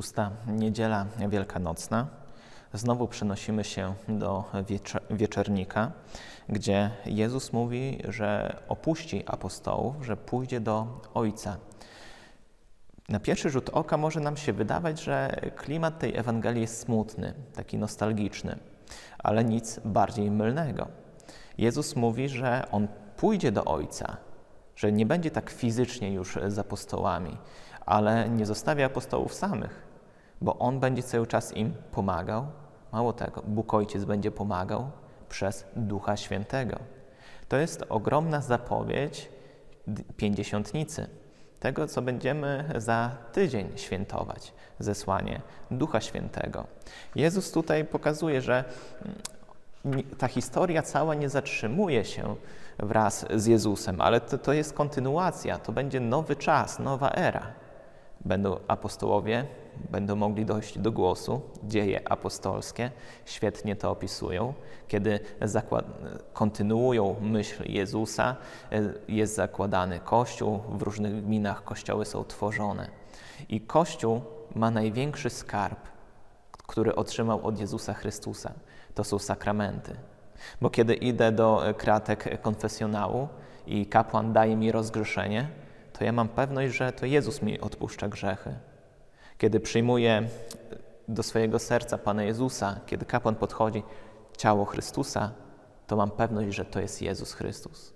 Szósta niedziela wielkanocna. Znowu przenosimy się do wieczer wieczernika, gdzie Jezus mówi, że opuści apostołów, że pójdzie do Ojca. Na pierwszy rzut oka może nam się wydawać, że klimat tej Ewangelii jest smutny, taki nostalgiczny, ale nic bardziej mylnego. Jezus mówi, że On pójdzie do Ojca, że nie będzie tak fizycznie już z apostołami, ale nie zostawia apostołów samych, bo On będzie cały czas im pomagał. Mało tego, Bóg Ojciec będzie pomagał przez Ducha Świętego. To jest ogromna zapowiedź pięćdziesiątnicy, tego, co będziemy za tydzień świętować, zesłanie Ducha Świętego. Jezus tutaj pokazuje, że ta historia cała nie zatrzymuje się wraz z Jezusem, ale to, to jest kontynuacja, to będzie nowy czas, nowa era. Będą apostołowie, będą mogli dojść do głosu, dzieje apostolskie świetnie to opisują, kiedy kontynuują myśl Jezusa, jest zakładany Kościół, w różnych gminach kościoły są tworzone. I Kościół ma największy skarb, który otrzymał od Jezusa Chrystusa. To są sakramenty. Bo kiedy idę do kratek konfesjonału i kapłan daje mi rozgrzeszenie, to ja mam pewność, że to Jezus mi odpuszcza grzechy. Kiedy przyjmuję do swojego serca Pana Jezusa, kiedy kapłan podchodzi ciało Chrystusa, to mam pewność, że to jest Jezus Chrystus.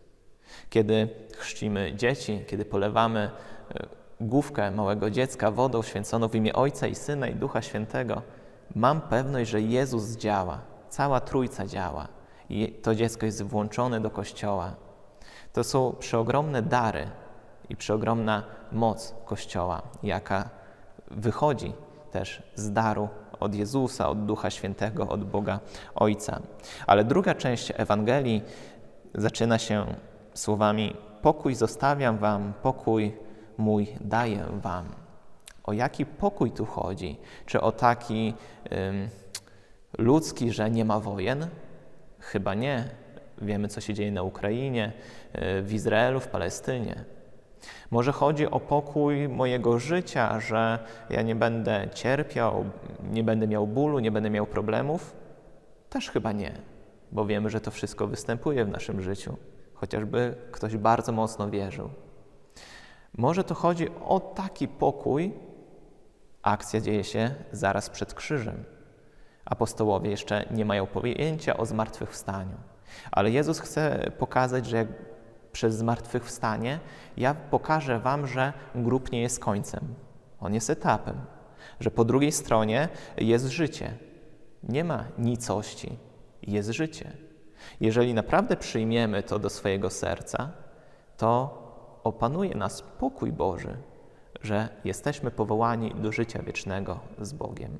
Kiedy chrzcimy dzieci, kiedy polewamy główkę małego dziecka wodą święconą w imię Ojca i Syna i Ducha Świętego, mam pewność, że Jezus działa, cała Trójca działa i to dziecko jest włączone do Kościoła. To są przeogromne dary i przeogromna moc Kościoła, jaka wychodzi też z daru od Jezusa, od Ducha Świętego, od Boga Ojca. Ale druga część Ewangelii zaczyna się słowami: Pokój zostawiam wam, pokój mój daję wam. O jaki pokój tu chodzi? Czy o taki ym, ludzki, że nie ma wojen? Chyba nie. Wiemy, co się dzieje na Ukrainie, w Izraelu, w Palestynie. Może chodzi o pokój mojego życia, że ja nie będę cierpiał, nie będę miał bólu, nie będę miał problemów? Też chyba nie, bo wiemy, że to wszystko występuje w naszym życiu, chociażby ktoś bardzo mocno wierzył. Może to chodzi o taki pokój. Akcja dzieje się zaraz przed krzyżem. Apostołowie jeszcze nie mają pojęcia o zmartwychwstaniu, ale Jezus chce pokazać, że jak przez zmartwychwstanie ja pokażę Wam, że grób nie jest końcem. On jest etapem, że po drugiej stronie jest życie. Nie ma nicości, jest życie. Jeżeli naprawdę przyjmiemy to do swojego serca, to opanuje nas pokój Boży, że jesteśmy powołani do życia wiecznego z Bogiem.